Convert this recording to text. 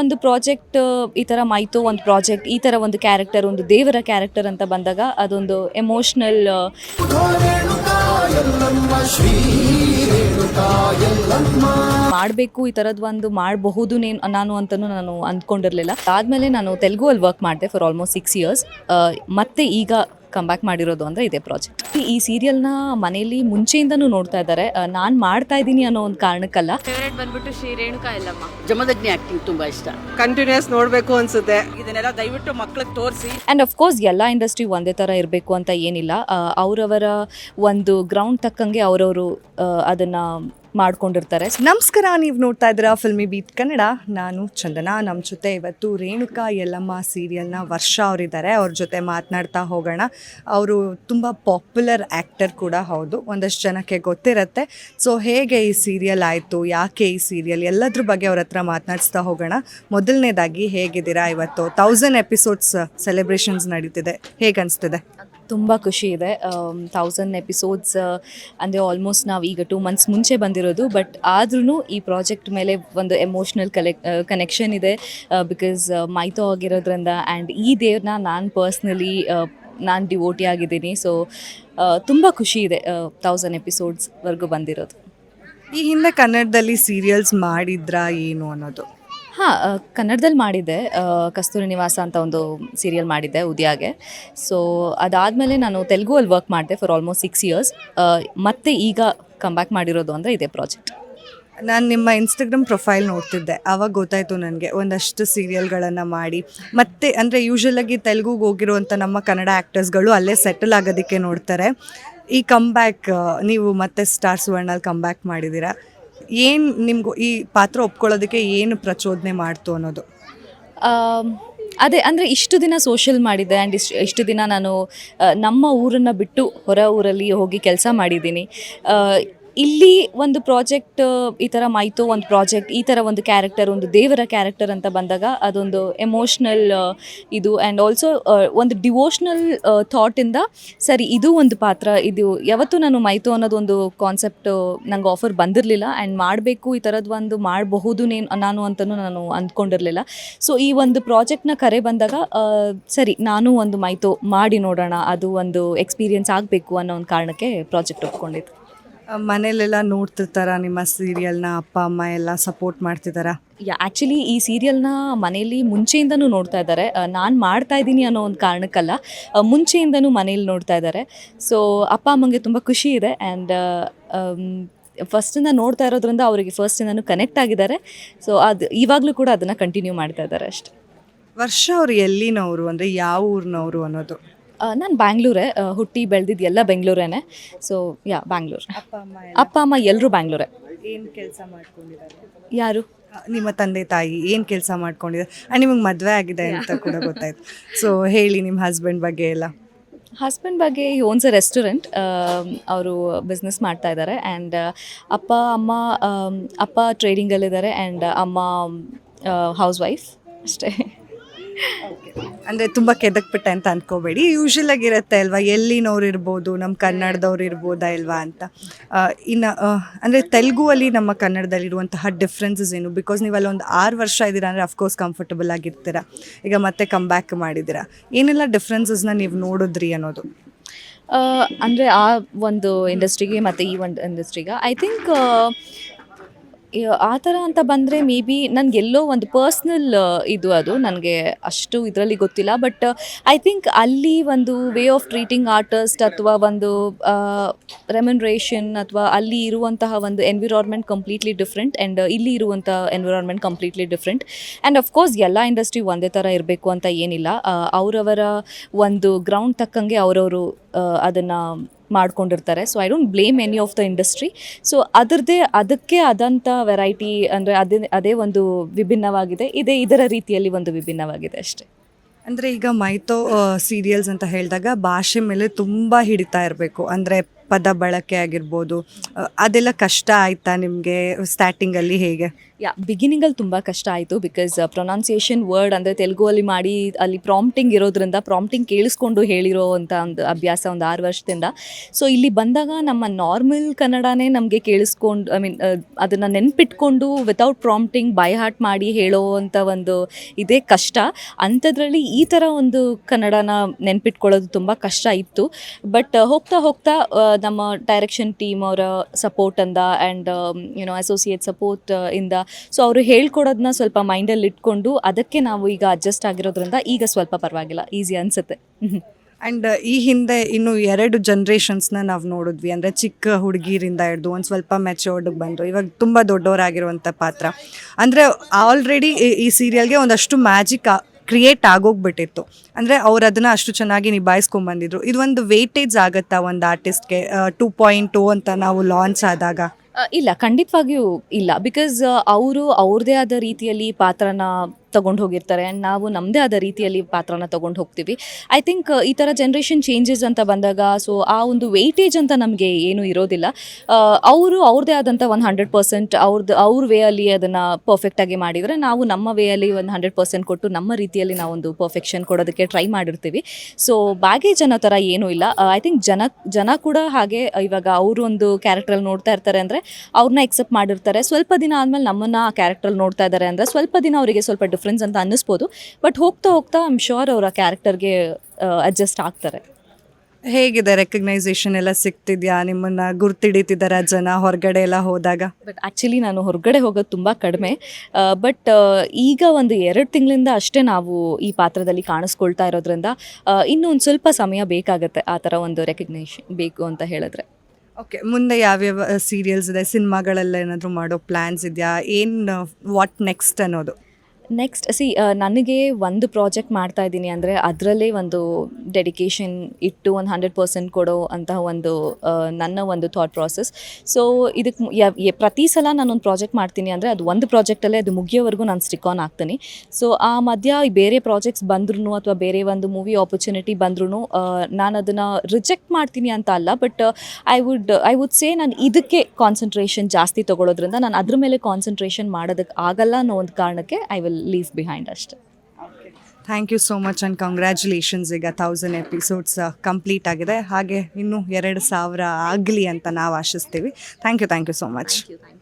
ಒಂದು ಪ್ರಾಜೆಕ್ಟ್ ಈ ಥರ ಮೈತೋ ಒಂದು ಪ್ರಾಜೆಕ್ಟ್, ಈ ಥರ ಒಂದು ಕ್ಯಾರೆಕ್ಟರ್, ಒಂದು ದೇವರ ಕ್ಯಾರೆಕ್ಟರ್ ಅಂತ ಬಂದಾಗ ಅದೊಂದು ಎಮೋಷ್ನಲ್ ಮಾಡಬೇಕು ಈ ಥರದ್ದು ಒಂದು ಮಾಡಬಹುದು ನಾನು ಅಂತಲೂ ನಾನು ಅಂದ್ಕೊಂಡಿರಲಿಲ್ಲ. ಆದಮೇಲೆ ನಾನು ತೆಲುಗು ಅಲ್ಲಿ ವರ್ಕ್ ಮಾಡಿದೆ ಫಾರ್ ಆಲ್ಮೋಸ್ಟ್ ಸಿಕ್ಸ್ ಇಯರ್ಸ್ ಮತ್ತೆ ಈಗ ಕಮ್ಬ್ಯಾಕ್ ಮಾಡಿರೋದು ಅಂದರೆ ಇದೇ ಪ್ರಾಜೆಕ್ಟ್ ಈ ಸೀರಿಯಲ್ನ ಮನೆಯಲ್ಲಿ ಮುಂಚೆಯಿಂದನೂ ನೋಡ್ತಾ ಇದ್ದಾರೆ. ನಾನು ಮಾಡ್ತಾ ಇದ್ದೀನಿ ಅನ್ನೋ ಒಂದು ಕಾರಣಕ್ಕಲ್ಲ. ಫೇವ್ರೇಟ್ ಬಂದ್ಬಿಟ್ಟು ಶ್ರೀ ರೇಣುಕಾ ಎಲ್ಲಮ್ಮ ಜಮದಗ್ನಿ ಆಕ್ಟಿಂಗ್ ತುಂಬಾ ಇಷ್ಟ. ಕಂಟಿನ್ಯೂಸ್ ನೋಡಬೇಕು ಅನ್ಸುತ್ತೆ. ಇದನ್ನೆಲ್ಲ ದಯವಿಟ್ಟು ಮಕ್ಳಿಗೆ ತೋರಿಸಿ. ಆ್ಯಂಡ್ ಅಫ್ಕೋರ್ಸ್ ಎಲ್ಲ ಇಂಡಸ್ಟ್ರಿ ಒಂದೇ ಥರ ಇರಬೇಕು ಅಂತ ಏನಿಲ್ಲ. ಅವರವರ ಒಂದು ಗ್ರೌಂಡ್ ತಕ್ಕಂಗೆ ಅವರವರು ಅದನ್ನು ಮಾಡ್ಕೊಂಡಿರ್ತಾರೆ. ನಮಸ್ಕಾರ, ನೀವು ನೋಡ್ತಾ ಇದ್ದೀರಾ ಫಿಲ್ಮಿ ಬೀಟ್ ಕನ್ನಡ. ನಾನು ಚಂದನಾ ನಮ್ಮ ಜೊತೆ ಇವತ್ತು ರೇಣುಕಾ ಯಲ್ಲಮ್ಮ ಸೀರಿಯಲ್ನ ವರ್ಷ ಅವರಿದ್ದಾರೆ. ಅವ್ರ ಜೊತೆ ಮಾತನಾಡ್ತಾ ಹೋಗೋಣ. ಅವರು ತುಂಬ ಪಾಪ್ಯುಲರ್ ಆ್ಯಕ್ಟರ್ ಕೂಡ, ಹೌದು. ಒಂದಷ್ಟು ಜನಕ್ಕೆ ಗೊತ್ತಿರುತ್ತೆ. ಸೊ ಹೇಗೆ ಈ ಸೀರಿಯಲ್ ಆಯಿತು? ಯಾಕೆ ಈ ಸೀರಿಯಲ್ ಎಲ್ಲದ್ರ ಬಗ್ಗೆ ಅವ್ರ ಹತ್ರ ಮಾತನಾಡಿಸ್ತಾ ಹೋಗೋಣ. ಮೊದಲನೇದಾಗಿ ಹೇಗಿದ್ದೀರಾ ಇವತ್ತು? ತೌಸಂಡ್ ಎಪಿಸೋಡ್ಸ್ ಸೆಲೆಬ್ರೇಷನ್ಸ್ ನಡೀತಿದೆ. ಹೇಗೆ ಅನಿಸ್ತಿದೆ ತುಂಬ ಖುಷಿ ಇದೆ. ಥೌಸಂಡ್ ಎಪಿಸೋಡ್ಸ್ ಅಂದರೆ ಆಲ್ಮೋಸ್ಟ್ ನಾವು ಈಗ ಟೂ ಮಂತ್ಸ್ ಮುಂಚೆ ಬಂದಿರೋದು ಬಟ್ ಆದ್ರೂ ಈ ಪ್ರಾಜೆಕ್ಟ್ ಮೇಲೆ ಒಂದು ಎಮೋಷ್ನಲ್ ಕಲೆಕ್ ಕನೆಕ್ಷನ್ ಇದೆ ಬಿಕಾಸ್ ಮೈತೋ ಆಗಿರೋದ್ರಿಂದ ಆ್ಯಂಡ್ ಈ ದೇವ್ರನ್ನ ನಾನು ಪರ್ಸ್ನಲಿ ನಾನು ಡಿವೋಟಿ ಆಗಿದ್ದೀನಿ. ಸೊ ತುಂಬ ಖುಷಿ ಇದೆ ಥೌಸಂಡ್ ಎಪಿಸೋಡ್ಸ್ವರೆಗೂ ಬಂದಿರೋದು. ಈ ಹಿಂದೆ ಕನ್ನಡದಲ್ಲಿ ಸೀರಿಯಲ್ಸ್ ಮಾಡಿದ್ರಾ ಏನು ಅನ್ನೋದು? ಹಾಂ ಕನ್ನಡದಲ್ಲಿ ಮಾಡಿದ್ದೆ. ಕಸ್ತೂರಿ ನಿವಾಸ ಅಂತ ಒಂದು ಸೀರಿಯಲ್ ಮಾಡಿದ್ದೆ ಉದ್ಯಾಗೆ. ಸೊ ಅದಾದಮೇಲೆ ನಾನು ತೆಲುಗು ಅಲ್ಲಿ ವರ್ಕ್ ಮಾಡಿದೆ ಫಾರ್ ಆಲ್ಮೋಸ್ಟ್ ಸಿಕ್ಸ್ ಇಯರ್ಸ್ ಮತ್ತೆ ಈಗ ಕಮ್ಬ್ಯಾಕ್ ಮಾಡಿರೋದು ಅಂದರೆ ಇದೇ ಪ್ರಾಜೆಕ್ಟ್ ನಾನು ನಿಮ್ಮ ಇನ್ಸ್ಟಾಗ್ರಾಮ್ ಪ್ರೊಫೈಲ್ ನೋಡ್ತಿದ್ದೆ. ಆವಾಗ ಗೊತ್ತಾಯಿತು ನನಗೆ ಒಂದಷ್ಟು ಸೀರಿಯಲ್ಗಳನ್ನು ಮಾಡಿ. ಮತ್ತೆ ಅಂದರೆ ಯೂಶ್ವಲಾಗಿ ತೆಲುಗುಗೆ ಹೋಗಿರುವಂಥ ನಮ್ಮ ಕನ್ನಡ ಆ್ಯಕ್ಟರ್ಸ್ಗಳು ಅಲ್ಲೇ ಸೆಟಲ್ ಆಗೋದಕ್ಕೆ ನೋಡ್ತಾರೆ. ಈ ಕಮ್ಬ್ಯಾಕ್ ನೀವು ಮತ್ತೆ ಸ್ಟಾರ್ ಸುವರ್ಣಲ್ಲಿ ಕಮ್ಬ್ಯಾಕ್ ಮಾಡಿದ್ದೀರಾ? ಏನು ನಿಮ್ಗೆ ಈ ಪಾತ್ರ ಒಪ್ಕೊಳ್ಳೋದಕ್ಕೆ ಏನು ಪ್ರಚೋದನೆ ಮಾಡ್ತು ಅನ್ನೋದು? ಅದೇ, ಅಂದರೆ ಇಷ್ಟು ದಿನ ಸೋಷಿಯಲ್ ಮಾಡಿದ್ದೆ ಆ್ಯಂಡ್ ಇಷ್ಟು ಇಷ್ಟು ದಿನ ನಾನು ನಮ್ಮ ಊರನ್ನು ಬಿಟ್ಟು ಹೊರ ಊರಲ್ಲಿ ಹೋಗಿ ಕೆಲಸ ಮಾಡಿದ್ದೀನಿ. ಇಲ್ಲಿ ಒಂದು ಪ್ರಾಜೆಕ್ಟ್, ಈ ಥರ ಮೈತೋ ಒಂದು ಪ್ರಾಜೆಕ್ಟ್, ಈ ಥರ ಒಂದು ಕ್ಯಾರೆಕ್ಟರ್ ಒಂದು ದೇವರ ಕ್ಯಾರೆಕ್ಟರ್ ಅಂತ ಬಂದಾಗ ಅದೊಂದು ಎಮೋಷ್ನಲ್ ಇದು ಆ್ಯಂಡ್ ಆಲ್ಸೋ ಒಂದು ಡಿವೋಷ್ನಲ್ ಥಾಟಿಂದ ಸರಿ ಇದು ಒಂದು ಪಾತ್ರ, ಇದು ಯಾವತ್ತೂ ನಾನು ಮೈತು ಅನ್ನೋದು ಒಂದು ಕಾನ್ಸೆಪ್ಟ್ ನಂಗೆ ಆಫರ್ ಬಂದಿರಲಿಲ್ಲ ಆ್ಯಂಡ್ ಮಾಡಬೇಕು ಈ ಥರದ್ದು ಒಂದು ಮಾಡಬಹುದು ನಾನು ಅಂತಲೂ ನಾನು ಅಂದ್ಕೊಂಡಿರಲಿಲ್ಲ. ಸೊ ಈ ಒಂದು ಪ್ರಾಜೆಕ್ಟ್ನ ಕರೆ ಬಂದಾಗ ಸರಿ ನಾನು ಒಂದು ಮೈತೋ ಮಾಡಿ ನೋಡೋಣ, ಅದು ಒಂದು ಎಕ್ಸ್ಪೀರಿಯನ್ಸ್ ಆಗಬೇಕು ಅನ್ನೋ ಒಂದು ಕಾರಣಕ್ಕೆ ಪ್ರಾಜೆಕ್ಟ್ ಒಪ್ಕೊಂಡಿದ್ದು. ಮನೇಲೆಲ್ಲ ನೋಡ್ತಿರ್ತಾರ ನಿಮ್ಮ ಸೀರಿಯಲ್ನ ಅಪ್ಪ ಅಮ್ಮ ಎಲ್ಲ ಸಪೋರ್ಟ್ ಮಾಡ್ತಿದ್ದಾರಾ ಯಾ ಆ್ಯಕ್ಚುಲಿ ಈ ಸೀರಿಯಲ್ನ ಮನೇಲಿ ಮುಂಚೆಯಿಂದನೂ ನೋಡ್ತಾ ಇದ್ದಾರೆ. ನಾನು ಮಾಡ್ತಾ ಇದ್ದೀನಿ ಅನ್ನೋ ಒಂದು ಕಾರಣಕ್ಕಲ್ಲ ಮುಂಚೆಯಿಂದನೂ ಮನೇಲಿ ನೋಡ್ತಾ ಇದ್ದಾರೆ. ಸೊ ಅಪ್ಪ ಅಮ್ಮಂಗೆ ತುಂಬ ಖುಷಿ ಇದೆ ಆ್ಯಂಡ್ ಫಸ್ಟಿಂದ ನೋಡ್ತಾ ಇರೋದ್ರಿಂದ ಅವರಿಗೆ ಫಸ್ಟಿಂದನೂ ಕನೆಕ್ಟ್ ಆಗಿದ್ದಾರೆ. ಸೊ ಅದು ಇವಾಗಲೂ ಕೂಡ ಅದನ್ನು ಕಂಟಿನ್ಯೂ ಮಾಡ್ತಾ ಇದ್ದಾರೆ ಅಷ್ಟೆ. ವರ್ಷ ಅವ್ರು ಎಲ್ಲಿನವರು ಅಂದರೆ ಯಾವ ಊರಿನವರು ಅನ್ನೋದು? ನಾನು ಬ್ಯಾಂಗ್ಳೂರೇ. ಹುಟ್ಟಿ ಬೆಳೆದಿದ್ದು ಎಲ್ಲ ಬೆಂಗಳೂರೇನೆ. So yeah Bangalore. ಅಪ್ಪ ಅಮ್ಮ ಅಪ್ಪ ಅಮ್ಮ ಎಲ್ಲರೂ ಬ್ಯಾಂಗ್ಳೂರೇ. ಏನು ಕೆಲಸ ಮಾಡ್ಕೊಂಡಿದ್ದಾರೆ? ಯಾರು? ನಿಮ್ಮ ತಂದೆ ತಾಯಿ ಏನು ಕೆಲಸ ಮಾಡ್ಕೊಂಡಿದ್ದಾರೆ? ಆ್ಯಂಡ್ ನಿಮಗೆ ಮದುವೆ ಆಗಿದೆ ಅಂತ ಕೂಡ ಗೊತ್ತಾಯ್ತು. ಸೊ ಹೇಳಿ ನಿಮ್ಮ ಹಸ್ಬೆಂಡ್ ಬಗ್ಗೆ ಎಲ್ಲ. ಹಸ್ಬೆಂಡ್ ಬಗ್ಗೆ ಈ ಓನ್ಸ್ ಅ ರೆಸ್ಟೋರೆಂಟ್ ಅವರು ಬಿಸ್ನೆಸ್ ಮಾಡ್ತಾ ಇದ್ದಾರೆ ಆ್ಯಂಡ್ ಅಪ್ಪ ಅಮ್ಮ ಆಮ್, ಅಪ್ಪ ಟ್ರೇಡಿಂಗಲ್ಲಿದ್ದಾರೆ ಆ್ಯಂಡ್ ಅಮ್ಮ ಹೌಸ್ ವೈಫ್ ಅಷ್ಟೇ. ಅಂದರೆ ತುಂಬ ಕೆದಕ್ಬಿಟ್ಟೆ ಅಂತ ಅಂದ್ಕೋಬೇಡಿ ಯೂಶಲ್ ಆಗಿರುತ್ತೆ ಅಲ್ವಾ? ಎಲ್ಲಿನವ್ರು ಇರ್ಬೋದು? ನಮ್ಮ ಕನ್ನಡದವ್ರು ಇರ್ಬೋದಾ ಇಲ್ವಾ ಅಂತ? ಇನ್ನು ಅಂದರೆ ತೆಲುಗುವಲ್ಲಿ ನಮ್ಮ ಕನ್ನಡದಲ್ಲಿರುವಂತಹ ಡಿಫ್ರೆನ್ಸಸ್ ಏನು? ಬಿಕಾಸ್ ನೀವು ಅಲ್ಲೊಂದು ಒಂದು ಆರು ವರ್ಷ ಇದ್ದೀರಾ ಅಂದರೆ ಅಫ್ಕೋರ್ಸ್ ಕಂಫರ್ಟಬಲ್ ಆಗಿರ್ತೀರ. ಈಗ ಮತ್ತೆ ಕಮ್ ಬ್ಯಾಕ್ ಮಾಡಿದ್ದೀರಾ? ಏನೆಲ್ಲ ಡಿಫ್ರೆನ್ಸಸ್ನ ನೀವು ನೋಡಿದ್ರಿ ಅನ್ನೋದು? ಅಂದರೆ ಆ ಒಂದು ಇಂಡಸ್ಟ್ರಿಗೆ ಮತ್ತು ಈ ಒಂದು ಇಂಡಸ್ಟ್ರಿಗೆ ಐ ಥಿಂಕ್ ಆ ಥರ ಅಂತ ಬಂದರೆ ಮೇ ಬಿ ನನಗೆಲ್ಲೋ ಒಂದು ಪರ್ಸ್ನಲ್ ಇದು ಅದು. ನನಗೆ ಅಷ್ಟು ಇದರಲ್ಲಿ ಗೊತ್ತಿಲ್ಲ. ಬಟ್ ಐ ಥಿಂಕ್ ಅಲ್ಲಿ ಒಂದು ವೇ ಆಫ್ ಟ್ರೀಟಿಂಗ್ ಆರ್ಟಿಸ್ಟ್ ಅಥವಾ ಒಂದು ರೆಮ್ಯುನ್ರೇಷನ್ ಅಥವಾ ಅಲ್ಲಿ ಇರುವಂತಹ ಒಂದು ಎನ್ವಿರಾನ್ಮೆಂಟ್ ಕಂಪ್ಲೀಟ್ಲಿ ಡಿಫ್ರೆಂಟ್ ಆ್ಯಂಡ್ ಇಲ್ಲಿ ಇರುವಂಥ environment completely different. And of course ಎಲ್ಲ ಇಂಡಸ್ಟ್ರಿ ಒಂದೇ ಥರ ಇರಬೇಕು ಅಂತ ಏನಿಲ್ಲ. ಅವರವರ ಒಂದು ಗ್ರೌಂಡ್ ತಕ್ಕಂಗೆ ಅವರವರು ಅದನ್ನು ಮಾಡ್ಕೊಂಡಿರ್ತಾರೆ. So I don't blame any of the industry so ಅದರದ್ದೇ, ಅದಕ್ಕೆ ಆದಂಥ ವೆರೈಟಿ ಅಂದರೆ ಅದೇ ಅದೇ ಒಂದು ವಿಭಿನ್ನವಾಗಿದೆ. ಇದೇ ಇದರ ರೀತಿಯಲ್ಲಿ ಒಂದು ವಿಭಿನ್ನವಾಗಿದೆ ಅಷ್ಟೇ. ಅಂದರೆ ಈಗ ಮೈತೋ ಸೀರಿಯಲ್ಸ್ ಅಂತ ಹೇಳಿದಾಗ ಭಾಷೆ ಮೇಲೆ ತುಂಬ ಹಿಡಿತಾ ಇರಬೇಕು. ಅಂದರೆ ಪದ ಬಳಕೆ ಆಗಿರ್ಬೋದು ಅದೆಲ್ಲ ಕಷ್ಟ ಆಯ್ತಾ ನಿಮಗೆ ಸ್ಟಾರ್ಟಿಂಗಲ್ಲಿ ಹೇಗೆ? ಯಾ ಬಿಗಿನಿಂಗಲ್ಲಿ ತುಂಬ ಕಷ್ಟ ಆಯಿತು ಬಿಕಾಸ್ ಪ್ರೊನೌನ್ಸಿಯೇಷನ್ ವರ್ಡ್ ಅಂದರೆ ತೆಲುಗುವಲ್ಲಿ ಮಾಡಿ ಅಲ್ಲಿ ಪ್ರಾಂಪ್ಟಿಂಗ್ ಇರೋದ್ರಿಂದ ಪ್ರಾಂಪ್ಟಿಂಗ್ ಕೇಳಿಸ್ಕೊಂಡು ಹೇಳಿರೋ ಅಂತ ಒಂದು ಅಭ್ಯಾಸ ಒಂದು ಆರು ವರ್ಷದಿಂದ. ಸೊ ಇಲ್ಲಿ ಬಂದಾಗ ನಮ್ಮ ನಾರ್ಮಲ್ ಕನ್ನಡನೇ ನಮಗೆ ಕೇಳಿಸ್ಕೊಂಡು ಐ ಮೀನ್ ಅದನ್ನು ನೆನ್ಪಿಟ್ಕೊಂಡು ವಿತೌಟ್ ಪ್ರಾಂಪ್ಟಿಂಗ್ ಬೈ ಹಾರ್ಟ್ ಮಾಡಿ ಹೇಳೋ ಅಂತ ಒಂದು ಇದೇ ಕಷ್ಟ. ಅಂಥದ್ರಲ್ಲಿ ಈ ಥರ ಒಂದು ಕನ್ನಡನ ನೆನ್ಪಿಟ್ಕೊಳ್ಳೋದು ತುಂಬ ಕಷ್ಟ ಇತ್ತು. ಬಟ್ ಹೋಗ್ತಾ ಹೋಗ್ತಾ ನಮ್ಮ ಡೈರೆಕ್ಷನ್ ಟೀಮ್ ಅವರ ಸಪೋರ್ಟಿಂದ and you know associate support ಇಂದ. ಸೊ ಅವರು ಹೇಳ್ಕೊಡೋದನ್ನ ಸ್ವಲ್ಪ ಮೈಂಡಲ್ಲಿ ಇಟ್ಕೊಂಡು ಅದಕ್ಕೆ ನಾವು ಈಗ ಅಡ್ಜಸ್ಟ್ ಆಗಿರೋದ್ರಿಂದ ಈಗ ಸ್ವಲ್ಪ ಪರವಾಗಿಲ್ಲ. ಈಸಿ ಅನಿಸುತ್ತೆ. ಆ್ಯಂಡ್ ಈ ಹಿಂದೆ ಇನ್ನು ಎರಡು ಜನ್ರೇಷನ್ಸ್ನ ನಾವು ನೋಡಿದ್ವಿ. ಅಂದರೆ ಚಿಕ್ಕ ಹುಡುಗಿರಿಂದ ಹಿಡ್ದು ಒಂದು ಸ್ವಲ್ಪ ಮೆಚೋರ್ಡ್ಗೆ ಬಂದರು. ಇವಾಗ ತುಂಬ ದೊಡ್ಡವರಾಗಿರುವಂಥ ಪಾತ್ರ. ಅಂದರೆ ಆಲ್ರೆಡಿ ಈ ಸೀರಿಯಲ್ಗೆ ಒಂದಷ್ಟು ಮ್ಯಾಜಿಕ್ ಕ್ರಿಯೇಟ್ ಆಗೋಗ್ಬಿಟ್ಟಿತ್ತು. ಅಂದರೆ ಅವ್ರು ಅದನ್ನು ಅಷ್ಟು ಚೆನ್ನಾಗಿ ನಿಭಾಯಿಸ್ಕೊಂಬಂದಿದ್ರು ಇದು ಒಂದು ವೇಟೇಜ್ ಆಗುತ್ತಾ ಒಂದು ಆರ್ಟಿಸ್ಟ್ಗೆ ಟೂ ಪಾಯಿಂಟ್ ಟು ಅಂತ ನಾವು ಲಾಂಚ್ ಆದಾಗ? ಇಲ್ಲ, ಖಂಡಿತವಾಗಿಯೂ ಇಲ್ಲ. ಬಿಕಾಸ್ ಅವರು ಅವ್ರದೇ ಆದ ರೀತಿಯಲ್ಲಿ ಪಾತ್ರನ ತಗೊಂಡು ಹೋಗಿರ್ತಾರೆ. ಆ್ಯಂಡ್ ನಾವು ನಮ್ಮದೇ ಆದ ರೀತಿಯಲ್ಲಿ ಪಾತ್ರನ ತಗೊಂಡು ಹೋಗ್ತೀವಿ. ಐ ಥಿಂಕ್ ಈ ಥರ ಜನ್ರೇಷನ್ ಚೇಂಜಸ್ ಅಂತ ಬಂದಾಗ ಸೊ ಆ ಒಂದು ವೆಯ್ಟೇಜ್ ಅಂತ ನಮಗೆ ಏನೂ ಇರೋದಿಲ್ಲ. ಅವರು ಅವ್ರದ್ದೇ ಆದಂಥ ಒಂದು ಹಂಡ್ರೆಡ್ ಪರ್ಸೆಂಟ್ ಅವ್ರದ್ದು ಅವ್ರ ವೇಯಲ್ಲಿ ಅದನ್ನು ಪರ್ಫೆಕ್ಟಾಗಿ ಮಾಡಿದರೆ ನಾವು ನಮ್ಮ ವೇಯಲ್ಲಿ ಒಂದು ಹಂಡ್ರೆಡ್ ಪರ್ಸೆಂಟ್ ಕೊಟ್ಟು ನಮ್ಮ ರೀತಿಯಲ್ಲಿ ನಾವೊಂದು ಪರ್ಫೆಕ್ಷನ್ ಕೊಡೋದಕ್ಕೆ ಟ್ರೈ ಮಾಡಿರ್ತೀವಿ. ಸೊ ಬ್ಯಾಗೇಜ್ ಅನ್ನೋ ಥರ ಏನೂ ಇಲ್ಲ. ಐ ಥಿಂಕ್ ಜನ ಜನ ಕೂಡ ಹಾಗೆ ಇವಾಗ ಅವರು ಒಂದು ಕ್ಯಾರೆಕ್ಟ್ರಲ್ಲಿ ನೋಡ್ತಾ ಇರ್ತಾರೆ ಅಂದರೆ ಅವ್ರನ್ನ ಎಕ್ಸೆಪ್ಟ್ ಮಾಡಿರ್ತಾರೆ. ಸ್ವಲ್ಪ ದಿನ ಆದಮೇಲೆ ನಮ್ಮನ್ನು ಆ ಕ್ಯಾರೆಕ್ಟ್ರಲ್ಲಿ ನೋಡ್ತಾ ಇದ್ದಾರೆ ಅಂದರೆ ಸ್ವಲ್ಪ ದಿನ ಅವರಿಗೆ ಸ್ವಲ್ಪ ಡಿಫ್ರೆನ್ಸ್ ಅಂತ ಅನ್ನಿಸ್ಬೋದು. ಬಟ್ ಹೋಗ್ತಾ ಹೋಗ್ತಾ ಐಮ್ ಶೋರ್ ಅವರ ಕ್ಯಾರೆಕ್ಟರ್ಗೆ ಅಡ್ಜಸ್ಟ್ ಆಗ್ತಾರೆ. ಹೇಗಿದೆ ರೆಕಗ್ನೈಸೇಷನ್ ಎಲ್ಲ ಸಿಗ್ತಿದ್ಯಾ? ನಿಮ್ಮನ್ನು ಗುರ್ತಿಡಿತಿದ್ದಾರ ಜನ ಹೊರಗಡೆ ಎಲ್ಲ ಹೋದಾಗ? ಬಟ್ ಆ್ಯಕ್ಚುಲಿ ನಾನು ಹೊರಗಡೆ ಹೋಗೋದು ತುಂಬ ಕಡಿಮೆ. ಬಟ್ ಈಗ ಒಂದು ಎರಡು ತಿಂಗಳಿಂದ ಅಷ್ಟೇ ನಾವು ಈ ಪಾತ್ರದಲ್ಲಿ ಕಾಣಿಸ್ಕೊಳ್ತಾ ಇರೋದ್ರಿಂದ ಇನ್ನೂ ಒಂದು ಸ್ವಲ್ಪ ಸಮಯ ಬೇಕಾಗುತ್ತೆ ಆ ಥರ ಒಂದು ರೆಕಗ್ನೇಷನ್ ಬೇಕು ಅಂತ ಹೇಳಿದ್ರೆ. ಓಕೆ ಮುಂದೆ ಯಾವ್ಯಾವ ಸೀರಿಯಲ್ಸ್ ಇದೆ? ಸಿನಿಮಾಗಳೆಲ್ಲ ಏನಾದರೂ ಮಾಡೋ ಪ್ಲ್ಯಾನ್ಸ್ ಇದೆಯಾ? ಏನು ವಾಟ್ ನೆಕ್ಸ್ಟ್ ಅನ್ನೋದು? ನೆಕ್ಸ್ಟ್ ಸಿ ನನಗೆ ಒಂದು ಪ್ರಾಜೆಕ್ಟ್ ಮಾಡ್ತಾ ಇದ್ದೀನಿ ಅಂದರೆ ಅದರಲ್ಲೇ ಒಂದು ಡೆಡಿಕೇಶನ್ ಇಟ್ಟು ಒಂದು ಹಂಡ್ರೆಡ್ ಪರ್ಸೆಂಟ್ ಕೊಡೋ ಅಂತಹ ಒಂದು ನನ್ನ ಒಂದು ಥಾಟ್ ಪ್ರಾಸೆಸ್ ಸೊ ಇದಕ್ಕೆ ಪ್ರತಿ ಸಲ ನಾನೊಂದು ಪ್ರಾಜೆಕ್ಟ್ ಮಾಡ್ತೀನಿ ಅಂದರೆ ಅದು ಒಂದು ಪ್ರಾಜೆಕ್ಟಲ್ಲೇ ಅದು ಮುಗಿಯೋವರೆಗೂ ನಾನು ಸ್ಟಿಕ್ ಆನ್ ಆಗ್ತೀನಿ. ಸೊ ಆ ಮಧ್ಯ ಬೇರೆ ಪ್ರಾಜೆಕ್ಟ್ಸ್ ಬಂದ್ರೂ ಅಥವಾ ಬೇರೆ ಒಂದು ಮೂವಿ ಆಪರ್ಚುನಿಟಿ ಬಂದ್ರೂ ನಾನು ಅದನ್ನು ರಿಜೆಕ್ಟ್ ಮಾಡ್ತೀನಿ ಅಂತ ಅಲ್ಲ but I would I would say ನಾನು ಇದಕ್ಕೆ ಕಾನ್ಸಂಟ್ರೇಷನ್ ಜಾಸ್ತಿ ತೊಗೊಳೋದ್ರಿಂದ ನಾನು ಅದ್ರ ಮೇಲೆ ಕಾನ್ಸಂಟ್ರೇಷನ್ ಮಾಡೋದಕ್ಕೆ ಆಗಲ್ಲ ಅನ್ನೋ ಒಂದು ಕಾರಣಕ್ಕೆ ಐ ವಿಲ್ ಲೀವ್ ಬಿಹೈಂಡ್ ಅಷ್ಟೆ thank you so much and congratulations ಈಗ ತೌಸಂಡ್ ಎಪಿಸೋಡ್ಸ್ ಕಂಪ್ಲೀಟ್ ಆಗಿದೆ. ಹಾಗೆ ಇನ್ನೂ ಎರಡು ಸಾವಿರ ಆಗಲಿ ಅಂತ ನಾವು ಆಶಿಸ್ತೀವಿ. Thank you thank you so much